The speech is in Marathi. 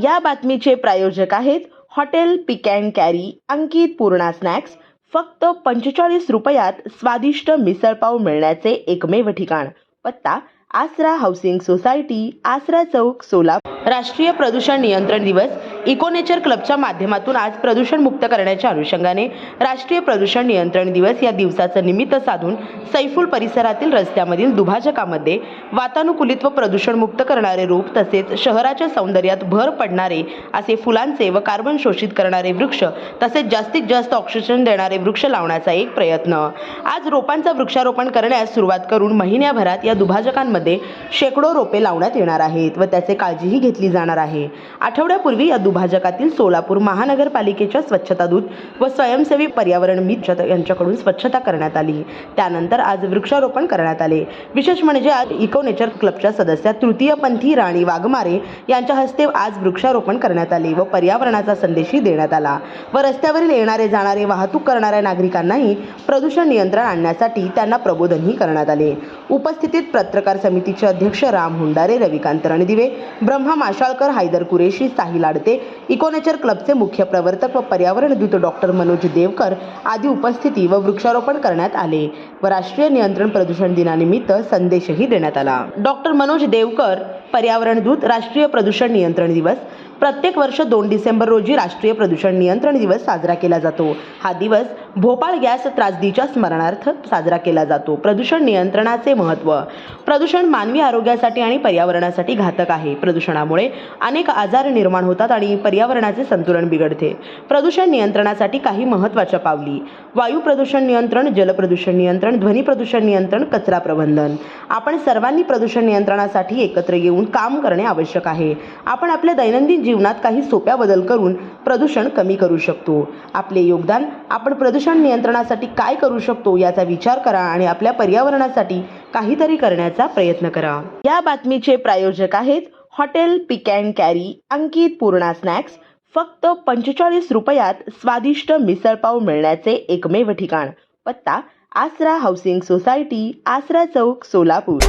या बातमीचे प्रायोजक आहेत hotel pick and carry Ankit Purna snacks. फक्त पंचेचाळीस रुपयात स्वादिष्ट मिसळपाव मिळण्याचे एकमेव ठिकाण. पत्ता आसरा हाऊसिंग सोसायटी आसरा चौक सोलापूर. राष्ट्रीय प्रदूषण नियंत्रण दिवस इकोनेचर क्लबच्या माध्यमातून आज प्रदूषण मुक्त करण्याच्या अनुषंगाने राष्ट्रीय प्रदूषण नियंत्रण दिवस या दिवसाचं निमित्त साधून सैफुल परिसरातील रस्त्यामधील दुभाजकामध्ये वातानुकूलित व प्रदूषण मुक्त करणारे रोप तसेच शहराच्या सौंदर्यात भर पडणारे असे फुलांचे व कार्बन शोषित करणारे वृक्ष तसेच जास्तीत जास्त ऑक्सिजन देणारे वृक्ष लावण्याचा एक प्रयत्न. आज रोपांचा वृक्षारोपण करण्यास सुरुवात करून महिन्याभरात या दुभाजकांमध्ये शेकडो रोपे लावण्यात येणार आहेत व त्याचे काळजीही घेतली जाणार आहे. आठवड्यापूर्वी या दुभाजकातील सोलापूर महानगरपालिकेच्या स्वच्छता दूत व स्वयंसेवी पर्यावरण मित्र यांच्याकडून स्वच्छता करण्यात आली. त्यानंतर आज वृक्षारोपण करण्यात आले. विशेष म्हणजे आज इको नेचर क्लबच्या सदस्या तृतीयपंथी राणी वाघमारे यांच्या हस्ते आज वृक्षारोपण करण्यात आले व पर्यावरणाचा संदेशही देण्यात आला. व रस्त्यावरील येणारे जाणारे वाहतूक करणाऱ्या नागरिकांनाही प्रदूषण नियंत्रण आणण्यासाठी त्यांना प्रबोधनही करण्यात आले. उपस्थितीत पत्रकार समितीचे अध्यक्ष राम हुंडारे रविकांत रणदिवे ब्रह्मा माशाळकर हैदर कुरेशी साहिल आडते इकोनेचर क्लबचे मुख्य प्रवर्तक व पर्यावरण दूत डॉक्टर मनोज देवकर आदी उपस्थिती व वृक्षारोपण करण्यात आले व राष्ट्रीय नियंत्रण प्रदूषण दिनानिमित्त संदेशही देण्यात आला. डॉक्टर मनोज देवकर पर्यावरण दूत राष्ट्रीय प्रदूषण नियंत्रण दिवस. प्रत्येक वर्ष दोन डिसेंबर रोजी राष्ट्रीय प्रदूषण नियंत्रण दिवस साजरा केला जातो. हा दिवस भोपाळ गॅस त्रासदीच्या स्मरणार्थ साजरा केला जातो. प्रदूषण नियंत्रणाचे महत्त्व. प्रदूषण मानवी आरोग्यासाठी आणि पर्यावरणासाठी घातक आहे. प्रदूषणामुळे अनेक आजार निर्माण होतात आणि पर्यावरणाचे संतुलन बिघडते. प्रदूषण नियंत्रणासाठी काही महत्त्वाच्या पावली. वायू प्रदूषण नियंत्रण जल प्रदूषण नियंत्रण ध्वनी प्रदूषण नियंत्रण कचरा प्रबंधन. आपण सर्वांनी प्रदूषण नियंत्रणासाठी एकत्र येऊन काम करणे आवश्यक आहे. आपण आपल्या दैनंदिन जीवनात काही सोप्या बदल करून प्रदूषण कमी करू शकतो. आपले योगदान आपण प्रदूषण नियंत्रणासाठी काय करू शकतो याचा विचार करा आणि आपल्या पर्यावरणासाठी काहीतरी करण्याचा प्रयत्न करा. या बातमीचे प्रायोजक आहेत hotel pick and carry Ankit Purna snacks. फक्त पंचेचाळीस रुपयात स्वादिष्ट मिसळपाव मिळण्याचे एकमेव ठिकाण. पत्ता आसरा हाऊसिंग सोसायटी आसरा चौक सोलापूर.